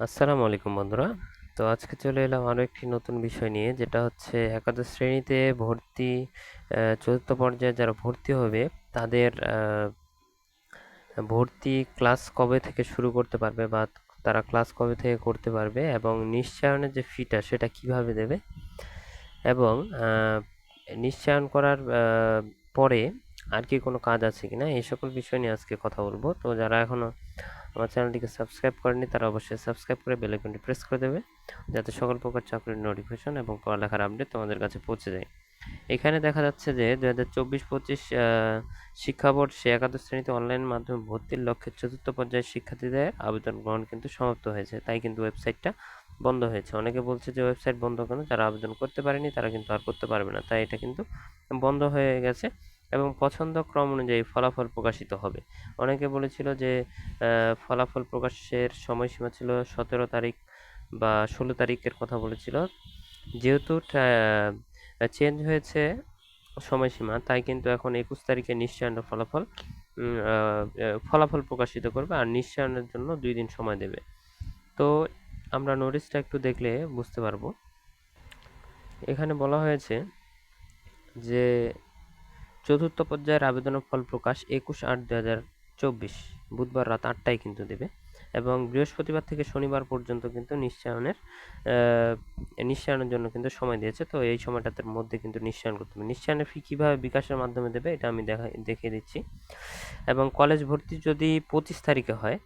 আসসালামু আলাইকুম বন্ধুরা। তো আজকে চলে এলাম আরও একটি নতুন বিষয় নিয়ে, যেটা হচ্ছে একাদশ শ্রেণীতে ভর্তি চতুর্থ পর্যায়ে যারা ভর্তি হবে, তাদের ভর্তি ক্লাস কবে থেকে শুরু করতে পারবে বা তারা ক্লাস কবে থেকে করতে পারবে এবং নিশ্চয়নের যে ফিটা সেটা কীভাবে দেবে এবং নিশ্চয়ন করার পরে আর কি কোনো কাজ আছে কিনা, এই সকল বিষয় নিয়ে আজকে কথা বলব। তো যারা এখনও আমার চ্যানেলটিকে সাবস্ক্রাইব করেনি তারা অবশ্যই সাবস্ক্রাইব করে বেল আইকনটি প্রেস করে দেবে, যাতে সকল প্রকার চাকরির নোটিফিকেশন এবং পড়ালেখার আপডেট তোমাদের কাছে পৌঁছে যায়। এখানে দেখা যাচ্ছে যে দু হাজার চব্বিশ পঁচিশ শিক্ষাবর্ষে একাদশ শ্রেণীতে অনলাইন মাধ্যমে ভর্তির লক্ষ্যে চতুর্থ পর্যায়ে শিক্ষার্থীদের আবেদন গ্রহণ কিন্তু সমাপ্ত হয়েছে, তাই কিন্তু ওয়েবসাইটটা বন্ধ হয়েছে। অনেকে বলছে যে ওয়েবসাইট বন্ধ কেন? যারা আবেদন করতে পারেনি, তারা কিন্তু আর করতে পারবে না, তাই এটা কিন্তু বন্ধ হয়ে গেছে। এবং পছন্দ ক্রম অনুযায়ী ফলাফল প্রকাশিত হবে। অনেকে বলেছিল যে ফলাফল প্রকাশের সময়সীমা ছিল সতেরো তারিখ বা ষোলো তারিখের কথা বলেছিল। যেহেতু চেঞ্জ হয়েছে সময়সীমা, তাই কিন্তু এখন একুশ তারিখে নিশ্চয়নের ফলাফল ফলাফল প্রকাশিত করবে আর নিশ্চয়নের জন্য দুই দিন সময় দেবে। তো আমরা নোটিশটা একটু দেখলে বুঝতে পারব। এখানে বলা হয়েছে যে চতুর্থ পর্যায়ের আবেদনের ফল প্রকাশ একুশ আট দু হাজার চব্বিশ। বুধবার রাত আটটায় কিন্তু দেবে এবং বৃহস্পতিবার থেকে শনিবার পর্যন্ত কিন্তু নিশ্চয়নের নিশ্চয়নের জন্য কিন্তু সময় দিয়েছে। তো এই সময়টার মধ্যে কিন্তু নিশ্চয়ন করতে হবে। নিশ্চয়নের ফি কীভাবে বিকাশের মাধ্যমে দেবে এটা আমি দেখা, দেখিয়ে দিচ্ছি। এবং কলেজ ভর্তি যদি পঁচিশ তারিখে হয়,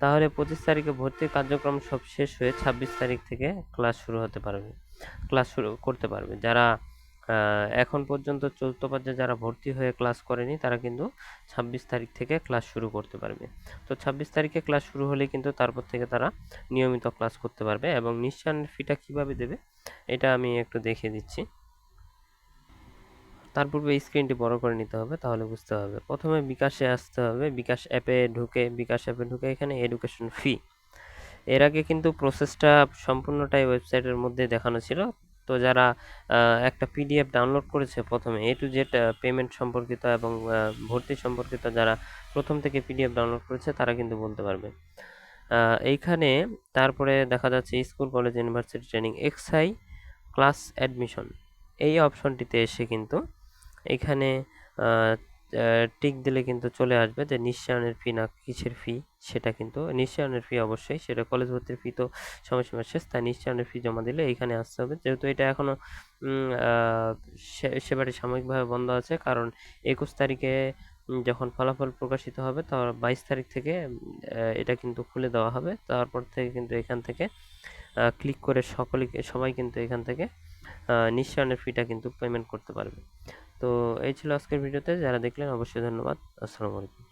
তাহলে পঁচিশ তারিখে ভর্তির কার্যক্রম সব শেষ হয়ে ছাব্বিশ তারিখ থেকে ক্লাস শুরু হতে পারবে, ক্লাস শুরু করতে পারবে। যারা এখন পর্যন্ত চতুর্থ পর্যায়ে যারা ভর্তি হয়ে ক্লাস করেনি, তারা কিন্তু ছাব্বিশ তারিখ থেকে ক্লাস শুরু করতে পারবে। তো ছাব্বিশ তারিখে ক্লাস শুরু হলে কিন্তু তারপর থেকে তারা নিয়মিত ক্লাস করতে পারবে এবং নিশ্চয়নের ফিটা কীভাবে দেবে, এটা আমি একটু দেখিয়ে দিচ্ছি। তার পূর্বে স্ক্রিনটি বড় করে নিতে হবে, তাহলে বুঝতে হবে। প্রথমে বিকাশে আসতে হবে, বিকাশ অ্যাপে ঢুকে, বিকাশ অ্যাপে ঢুকে এখানে এডুকেশন ফি এর আগে কিন্তু প্রসেসটা সম্পূর্ণটাই ওয়েবসাইটের মধ্যে দেখানো ছিল। তো যারা একটা পিডিএফ ডাউনলোড করেছে প্রথমে এ টু জেড পেমেন্ট সম্পর্কিত এবং ভর্তি সম্পর্কিত যারা প্রথম থেকে পিডিএফ ডাউনলোড করেছে তারা কিন্তু বলতে পারবে। এইখানে তারপরে দেখা যাচ্ছে school, college, university training XI, class admission. এই অপশনটিতে এসে কিন্তু এখানে টিক দিলে কিন্তু চলে আসবে যে নিশ্চয়নের ফি না, কিসের ফি সেটা কিন্তু নিশ্চয়নের ফি অবশ্যই, সেটা কলেজ ভর্তির ফি তো সময়সীমা শেষ, তাই নিশ্চয়নের ফি জমা দিলে এখানে আসতে হবে। যেহেতু এটা এখনও সেবাটি সাময়িকভাবে বন্ধ আছে, কারণ একুশ তারিখে যখন ফলাফল প্রকাশিত হবে, তো বাইশ তারিখ থেকে এটা কিন্তু খুলে দেওয়া হবে। তারপর থেকে কিন্তু এখান থেকে ক্লিক করে সকলে, সবাই কিন্তু এখান থেকে নিশ্চয়নের ফিটা কিন্তু পেমেন্ট করতে পারবে। তো এই ছিল আজকের ভিডিওতে যারা দেখলেন অবশ্যই ধন্যবাদ। আসসালামু আলাইকুম।